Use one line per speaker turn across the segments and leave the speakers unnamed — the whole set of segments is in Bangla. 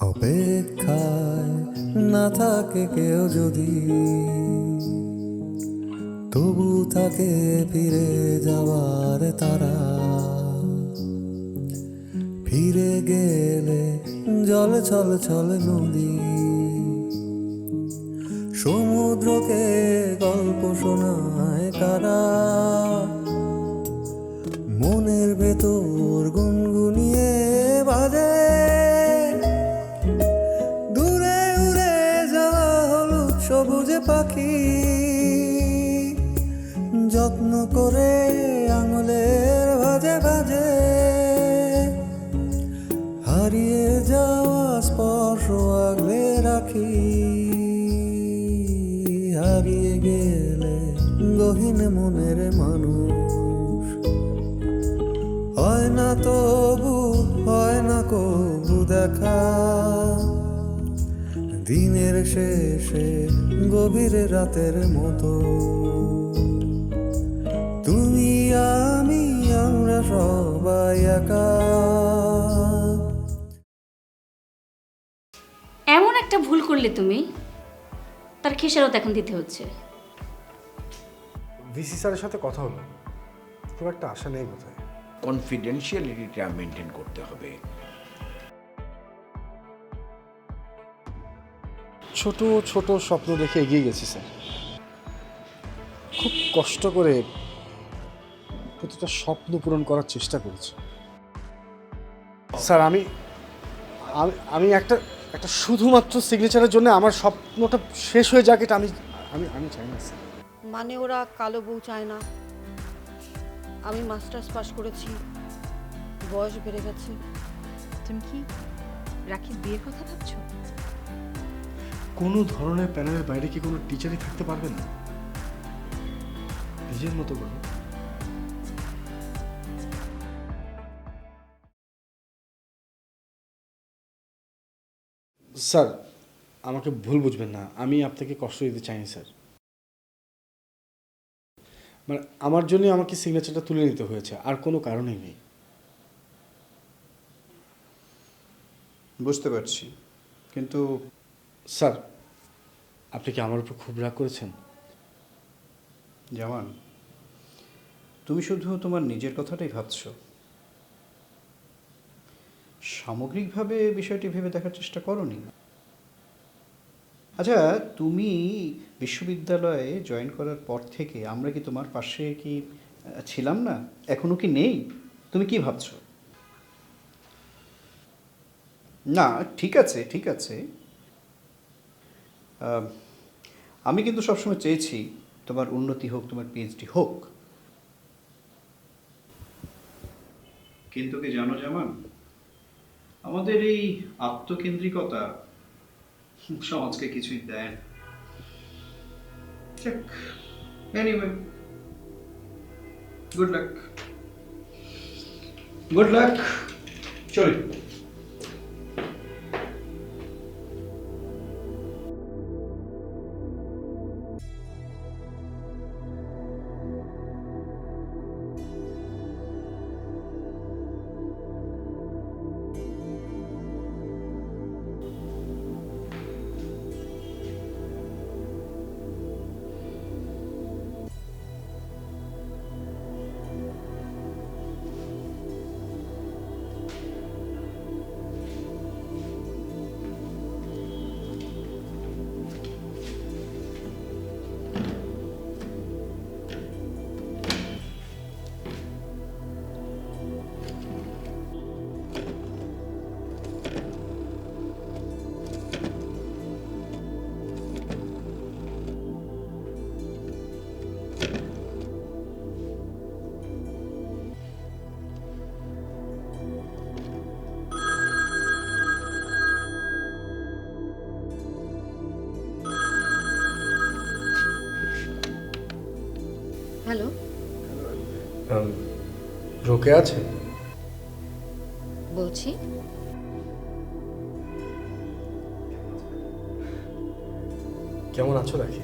অপেক্ষায় না থাকে কেউ যদি, তবু থাকে ফিরে যাওয়ার তারা। ফিরে গেলে জল ছল ছল নদী, সমুদ্রকে গল্প শোনায় কারা। মনের ভেতর পাখি যত্ন করে আঙুলের ভাজে ভাজে হারিয়ে যাওয়া স্পর্শ আগলে রাখি। হারিয়ে গেলে গহীন মনের মানুষ। হয় না তবু, হয় না কবু দেখা। দিনের শেষে গভীর রাতের মতো। তুমি আমি আমরা সবাই একা।
এমন একটা ভুল করলে তুমি তার খেসারত এখন দিতে হচ্ছে।
ভিসি স্যারের সাথে কথা হলো। খুব একটা আশা নেই বোধহয়।
কনফিডেন্সিয়ালিটিটা মেনটেন করতে হবে।
ছোট ছোট স্বপ্ন দেখে এগিয়ে গেছি স্যার। খুব কষ্ট করে প্রতিটা স্বপ্ন পূরণ করার চেষ্টা করেছি। স্যার আমি আমি- আমি একটা একটা শুধুমাত্র সিগনেচারের জন্য আমার স্বপ্নটা শেষ হয়ে যাক এটা আমি আমি আমি চাই না স্যার।
মানে ওরা কালো বউ চায় না। আমি মাস্টার্স পাশ করেছি বয়স বেড়ে গেছে।
তুমি কি রাখির বিয়ের কথা ভাবছ?
কোনো ধরনের প্যানেলের বাইরে কি কোনো টিচারই থাকতে পারবে না? নিজের মতো করে। স্যার আমাকে ভুল বুঝবেন না। আমি আপনাকে কষ্ট দিতে চাইনি স্যার। মানে আমার জন্য আমাকে সিগনেচারটা তুলে নিতে হয়েছে আর কোনো কারণেই নেই।
বুঝতে পারছি। কিন্তু
স্যার, আপনি কি আমার উপর খুব রাগ করেছেন?
জামান, তুমি শুধু তোমার নিজের কথাটাই ভাবছ। সামগ্রিকভাবে বিষয়টি ভেবে দেখার চেষ্টা করনি। আচ্ছা তুমি বিশ্ববিদ্যালয়ে জয়েন করার পর থেকে আমরা কি তোমার পাশে কি ছিলাম না? এখনও কি নেই? তুমি কি ভাবছ? না, ঠিক আছে ঠিক আছে। আমি কিন্তু সবসময় চেয়েছি তোমার উন্নতি হোক, তোমার পিএইচডি হোক। কিন্তু কি জানো জামান? আমাদের এই আত্মকেন্দ্রিকতা সমাজকে কিছুই দেয় না। লাক গুড লাক চলি।
হ্যালো।
রোকে আছে?
বলছি।
কেমন আছো রাখি?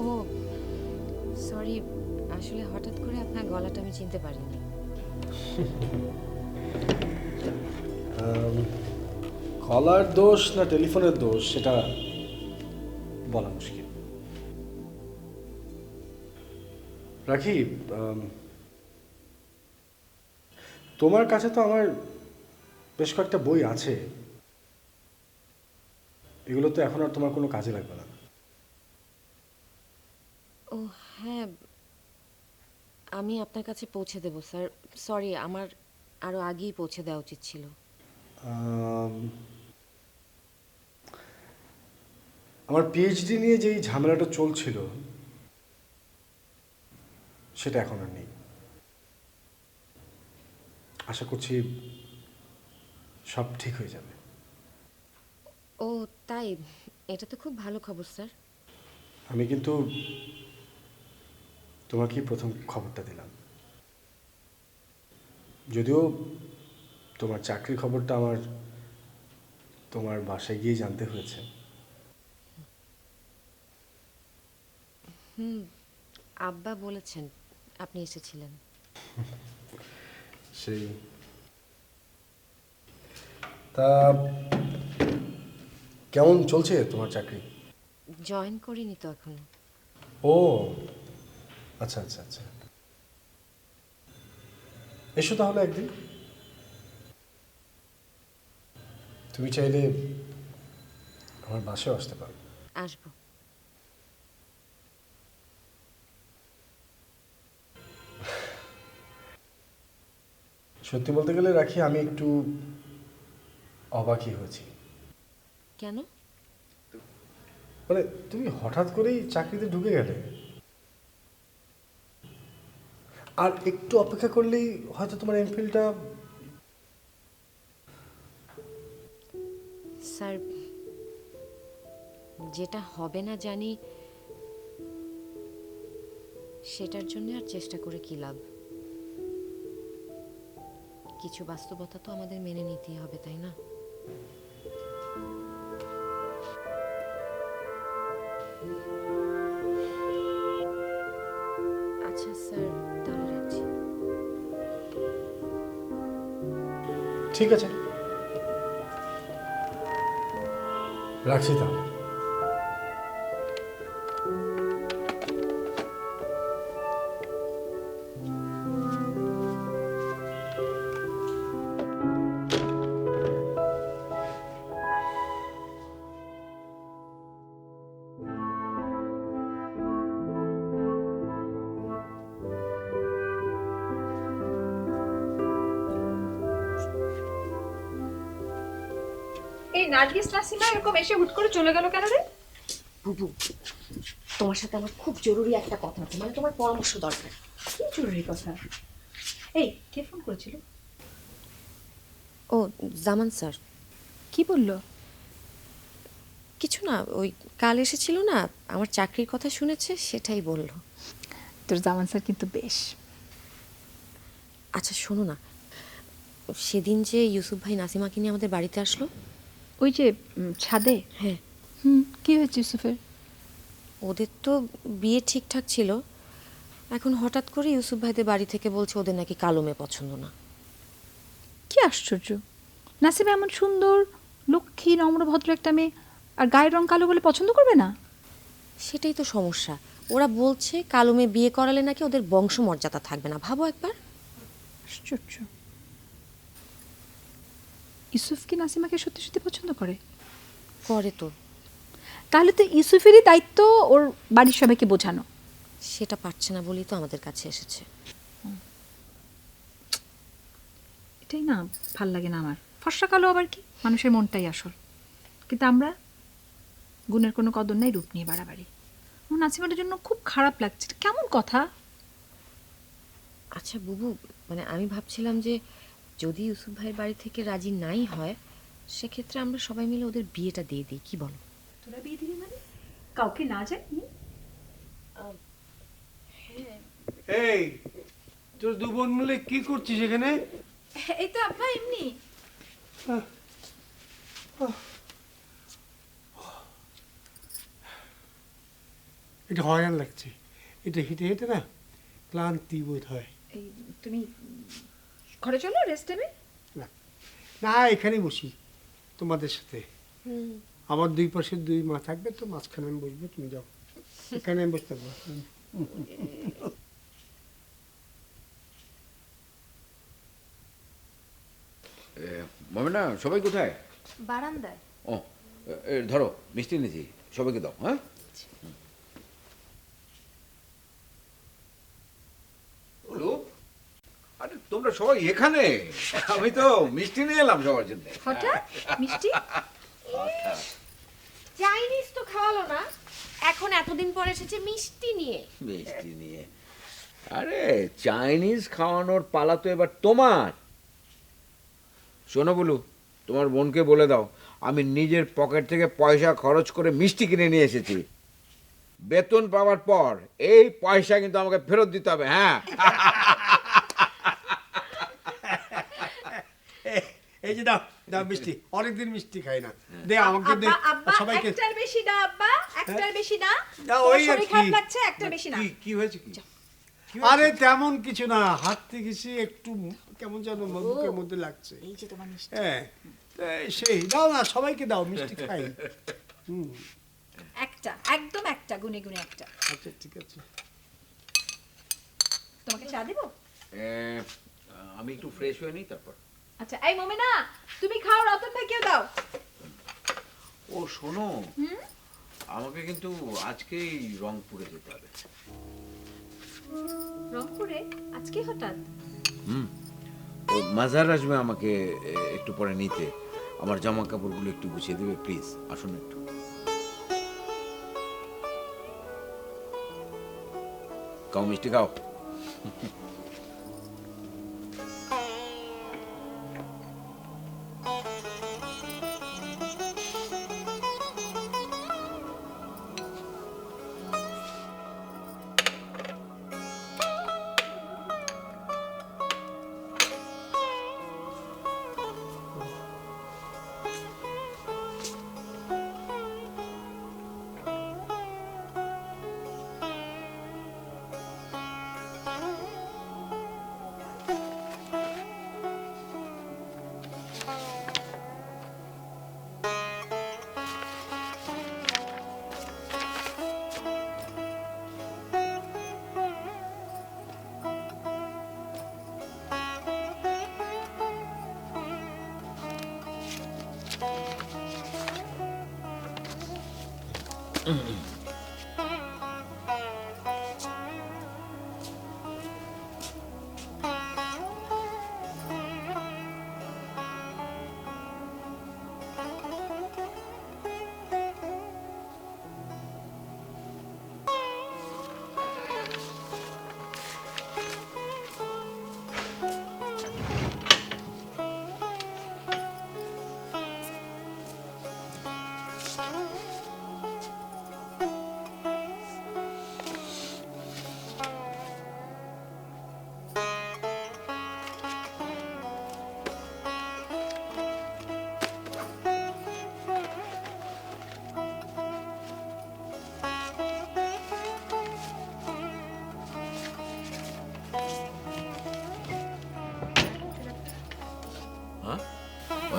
ও সরি আসলে হঠাৎ করে আপনার গলাটা আমি চিনতে পারিনি।
কলার দোষ না টেলিফোনের দোষ সেটা বলা মুশকিল। রাখি তোমার কাছে তো আমার বেশ কয়েকটা বই আছে। এগুলো তো এখন আর তোমার কোনো কাজে লাগবে না।
ও হ্যাঁ আমি আপনার কাছে পৌঁছে দেব স্যার। সরি আমার আরও আগেই পৌঁছে দেওয়া উচিত ছিল।
আমার পিএইচডি নিয়ে যেই ঝামেলাটা চলছিল সেটা এখন আর নেই। আশা করছি সব ঠিক হয়ে যাবে।
ও তাই? এটা তো খুব ভালো খবর স্যার।
আমি কিন্তু তোমাকেই প্রথম খবরটা দিলাম। যদিও তোমার চাকরির খবরটা আমার তোমার বাসায় গিয়ে জানতে হয়েছে।
আব্বা বলেছেন। আপনি এসেছিলেন।
সেই। তা কেমন চলছে তোমার চাকরি?
জয়েন করিনি তো এখনও।
ও আচ্ছা আচ্ছা আচ্ছা। এসো তাহলে একদিন। তুমি চাইলে আমার বাসায় আসতে পারো।
আসব।
সত্যি বলতে গেলে রাখি আমি একটু অবাকই হয়েছি।
কেন?
মানে তুমি হঠাৎ করেই চাকরিতে ঢুকে গেলে। আর একটু অপেক্ষা করলেই হয়তো তোমার এমফিলটা
স্যার যেটা হবে না জানি সেটার জন্য আর চেষ্টা করে কি লাভ? কিছু বাস্তবতা তো আমাদের মেনে নিতেই হবে, তাই না? আচ্ছা স্যার, তাহলে রাখছি।
ঠিক আছে। রাখছি তাহলে।
নাসিমা এরকম এসে হুট করে চলে গেল কেন রে?
বুবু তোমার সাথে আমার খুব জরুরি একটা কথা আছে মানে তোমার পরামর্শ দরকার।
কি জরুরি কথা? এই কে ফোন করেছিল?
ও জামান স্যার।
কি বলল?
কিছু না ওই কাল এসেছিল না আমার চাকরির কথা শুনেছে সেটাই বলল।
তোর জামান স্যার কিন্তু বেশ।
আচ্ছা শোনো না। সেদিন যে ইউসুফ ভাই নাসিমাকে নিয়ে আমাদের বাড়িতে আসলো
ওই যে ছাদে?
হ্যাঁ।
হুম কি হয়েছে ইউসুফের?
ওদের তো বিয়ে ঠিকঠাক ছিল। এখন হঠাৎ করে ইউসুফ ভাইদের বাড়ি থেকে বলছে ওদের নাকি কালো মেয়ে পছন্দ না।
কি আশ্চর্য! নাসিমা এমন সুন্দর লক্ষ্মী নম্র ভদ্র একটা মেয়ে আর গায়ের রং কালো বলে পছন্দ করবে না?
সেটাই তো সমস্যা। ওরা বলছে কালো মেয়ে বিয়ে করালে নাকি ওদের বংশমর্যাদা থাকবে না। ভাবো একবার।
আশ্চর্য! ইউসুফ কি নাসিমাকে সত্যি সত্যি পছন্দ করে?
করে তো।
তাহলে তো ইউসুফেরই দায়িত্ব ওর বাড়ির সবাইকে বোঝানো।
সেটা পারছে না বলেই তো আমাদের কাছে এসেছে।
এটাই না ভালো লাগে না আমার। ফর্সা কালো আবার কি? মানুষের মনটাই আসল। কিন্তু আমরা গুণের কোনো কদর নাই রূপ নিয়ে বাড়াবাড়ি। আমার নাসিমাটার জন্য খুব খারাপ লাগছে। কেমন কথা?
আচ্ছা বুবু মানে আমি ভাবছিলাম যে যদি ইউসুফ ভাইয়ের বাড়ি থেকে রাজি নাই হয় সেক্ষেত্রে আমরা সবাই মিলে ওদের বিয়েটা দিয়ে দিই কি বলো?
তোরা বিয়ে দিবি মানে? কাউকে না যায়
এই তোর দু বোন মিলে কি করছিস এখানে?
এই তো আব্বা এমনি।
এটা হয়রান লাগছে। এটা হেঁটে হেঁটে না ক্লান্তি বোধ হয়।
এই তুমি ঘরে চলো রেস্ট নেবে?
না। না এখানেই বসি তোমাদের সাথে। আমার দুই পাশে দুই মা থাকবে তো মাঝখানে আমি বসবো তুমি যাও। এখানে আমি বসতে পারব।
মমিনা সবাই কোথায়?
বারান্দায়।
ও ধরো মিষ্টি নিয়েছি সবাইকে দাও হ্যাঁ বলো আরে তোমরা সবাই এখানে? আমি তো মিষ্টি নিয়ে এলাম সবার জন্য।
হঠাৎ? মিষ্টি?
চাইনিজ তো খাওয়ালো না। এখন এতদিন পর এসেছে মিষ্টি নিয়ে।
মিষ্টি নিয়ে। আরে চাইনিজ খাওয়ানোর পালা তো এবার তোমার। শোনো বলু তোমার বোনকে বলে দাও আমি নিজের পকেট থেকে পয়সা খরচ করে মিষ্টি কিনে নিয়ে এসেছি। বেতন পাওয়ার পর এই পয়সা কিন্তু আমাকে ফেরত দিতে হবে হ্যাঁ?
এই যে দাও দাও মিষ্টি। অনেকদিন মিষ্টি খাই না। দে আমাকে দে সবাইকে।
একটার বেশি না আব্বা। একটার বেশি না তোমার
ওই আর কি।
লাগছে একটার বেশি না
কি কি হয়েছে কি?
আরে তেমন কিছু না। হাঁটতে গেছি একটু কেমন যেন বুকের মধ্যে লাগছে।
এই যে তোমার মিষ্টি।
হ্যাঁ সেই দাও না সবাইকে দাও মিষ্টি খাই। হুম।
একটা একদম একটা গুনে গুনে একটা।
আচ্ছা ঠিক আছে।
তোমাকে চা দেবো?
আমি একটু ফ্রেশ হয়ে নিই তারপর।
আচ্ছা এই মমিনা তুমি খাও রতন ভাইকেও দাও।
ও শোনো আমাকে কিন্তু আজকেই রংপুরে যেতে হবে।
রংপুরে? আজকে হঠাৎ?
হুম। ও মাজার আসবে আমাকে এ, একটু পরে নিতে। আমার জামা কাপড়গুলো একটু গুছিয়ে দেবে প্লিজ আসুন একটু। কাউ মিষ্টি খাও। হ্যাঁ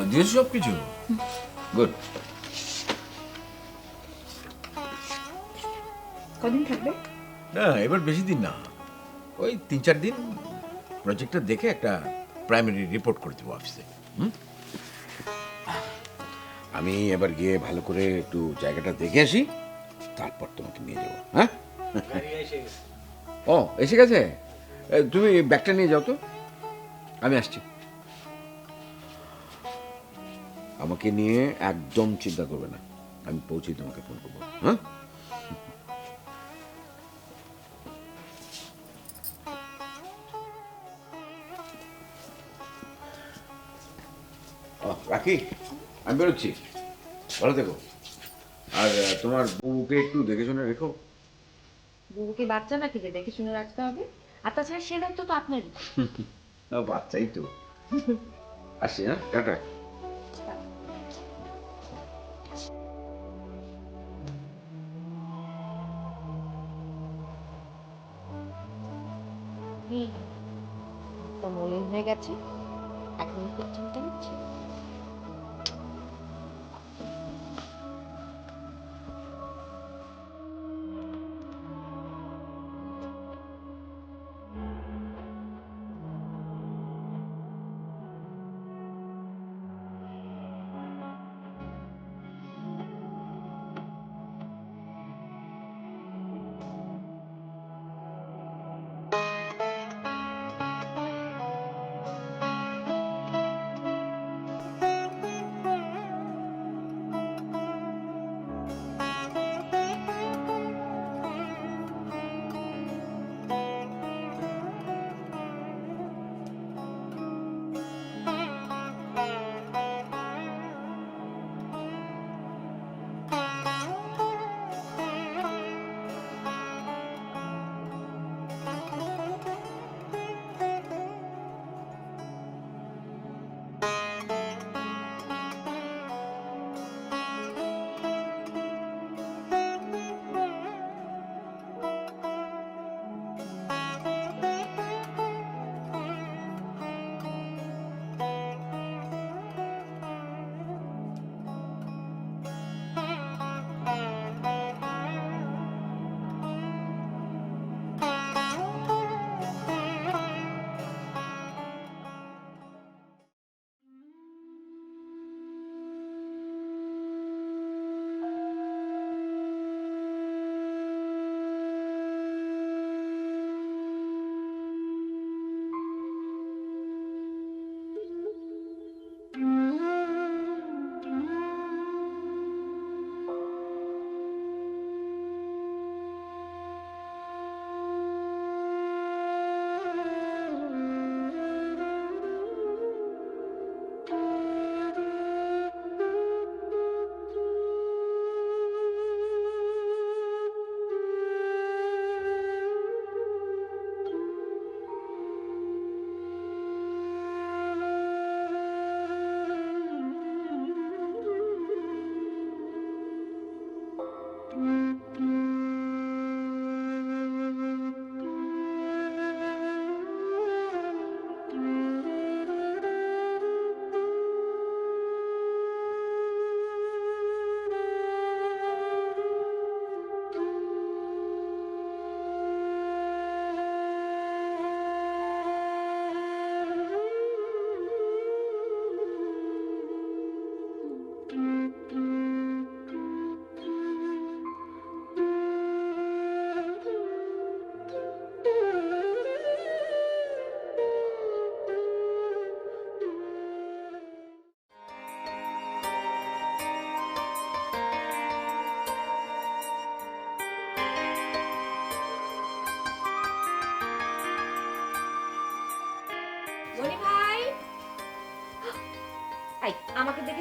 দিয়েছ সব কিছু? গুড
কদিন থাকবে?
না এবার বেশি দিন না। ওই তিন চার দিন প্রজেক্টটা দেখে একটা প্রাইমারি রিপোর্ট করে দেবো অফিসে হুম? আমি এবার গিয়ে ভালো করে একটু জায়গাটা দেখে আসি তারপর তোমাকে নিয়ে যাব হ্যাঁ? ও এসে গেছে? তুমি ব্যাগটা নিয়ে যাও তো। আমি আসছি। আমাকে নিয়ে একদম চিন্তা করবে না। আমি পৌঁছে তোমাকে ফোন করব। হ্যাঁ? রাখি আমি বেরোচ্ছি। ভালো থেকো। আর তোমার বউকে একটু দেখে শুনে রেখো।
বুবুকে বাচ্চা নাকি যে? দেখে শুনে রাখতে হবে। আর তাছাড়া সে দায়িত্ব তো আপনারই।
না, বাচ্চাই তো। আসছি হ্যাঁ? টাটা।
তো
Música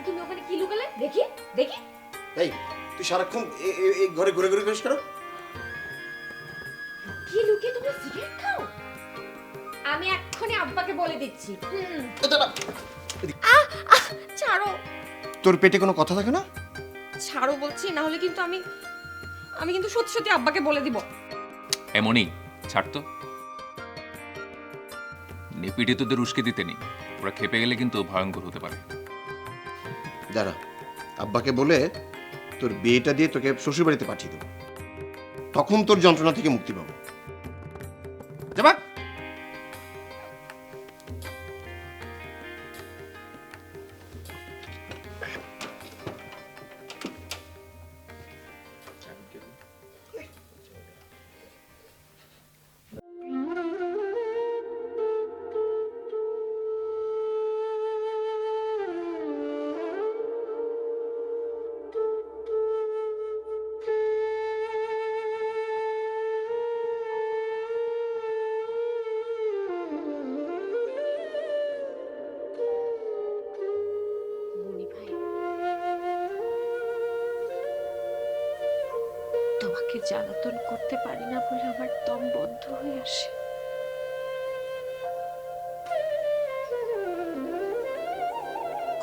তুমি ওখানে কি লুকালে? দেখি দেখি।
এই তুই সারাক্ষণ এ- এ- এই ঘরে ঘুরে ঘুরে কেন?
কি লুকিয়ে তুমি সিগারেট খাও? আমি এক্ষুনি আব্বাকে বলে দিচ্ছি। আহ, আহ, ছাড়ো।
তোর পেটে কোনো কথা থাকে না?
ছাড়ো বলছি না হলে কিন্তু আমি আমি কিন্তু সত্যি সত্যি আব্বাকে বলে দিব।
এমনই ছাড় তো। নেপিটে তোদের উস্কে দিতে নেই। ওরা খেপে গেলে কিন্তু ভয়ঙ্কর হতে পারে।
দাঁড়া, আব্বাকে বলে তোর বিয়েটা দিয়ে তোকে শ্বশুরবাড়িতে পাঠিয়ে দেবো। তখন তোর যন্ত্রণা থেকে মুক্তি পাবো।
তোমাকে জ্বালাতন করতে পারি না বলে আমার দম বন্ধ হয়ে আসে।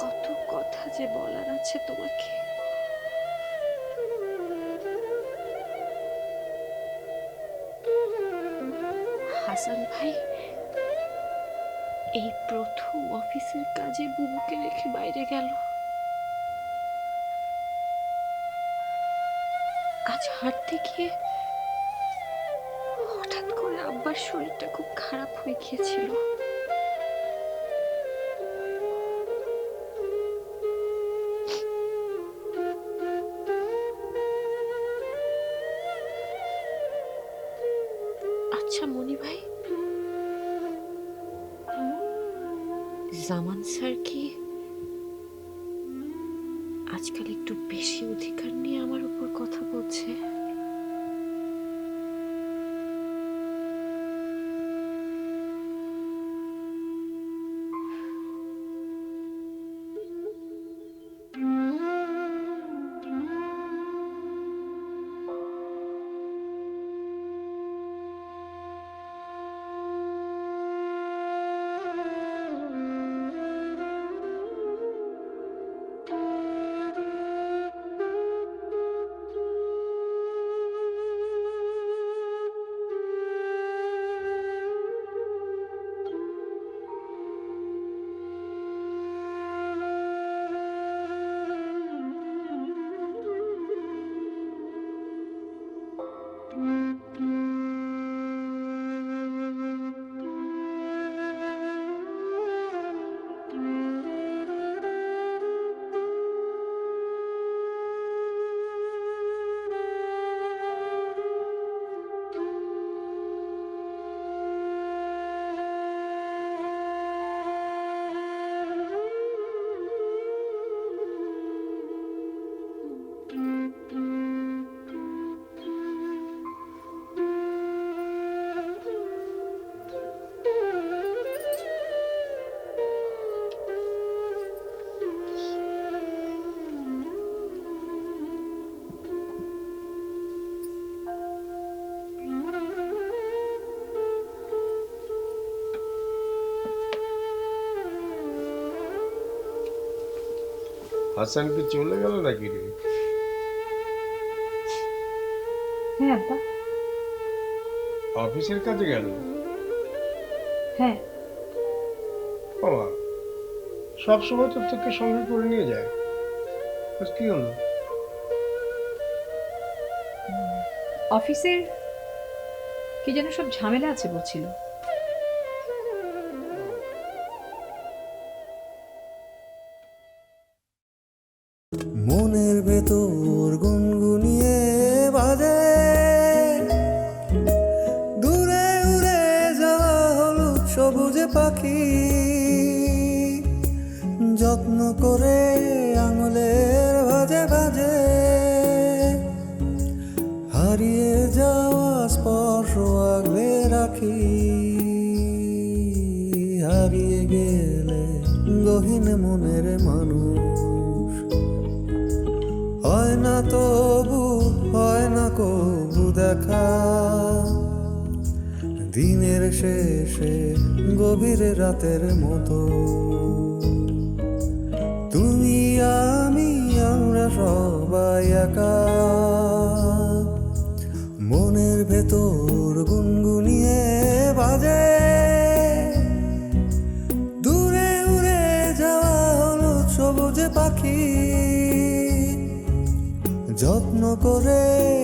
কত কথা যে বলার আছে তোমাকে। হাসান ভাই, এই প্রথম অফিসের কাজে বুবুকে রেখে বাইরে গেল। আজ হাঁটতে গিয়ে হঠাৎ করে আব্বার শরীরটা খুব খারাপ হয়ে গিয়েছিল। আচ্ছা মনি ভাই? জামান স্যার কি আজকাল একটু বেশি অধিকার নিয়ে আমার উপর কথা বলছে।
হাসান কি চলে গেল নাকি রে?
হ্যাঁ আব্বা
অফিসের কাজে গেল?
হ্যাঁ।
বাবা সব সময় তো তোকে সঙ্গে করে নিয়ে যায়। আজ কি হলো?
অফিসের কি যেন সব ঝামেলা আছে বলছিল। না তবু হয় না কবু দেখা। দিনের শেষে গভীর রাতের মতো। তুমি, আমি, আমরা সবাই একা। মনের ভেতর গুনগুনিয়ে বাজে। দূরে উড়ে যাওয়া হলো সবুজে পাখি। করে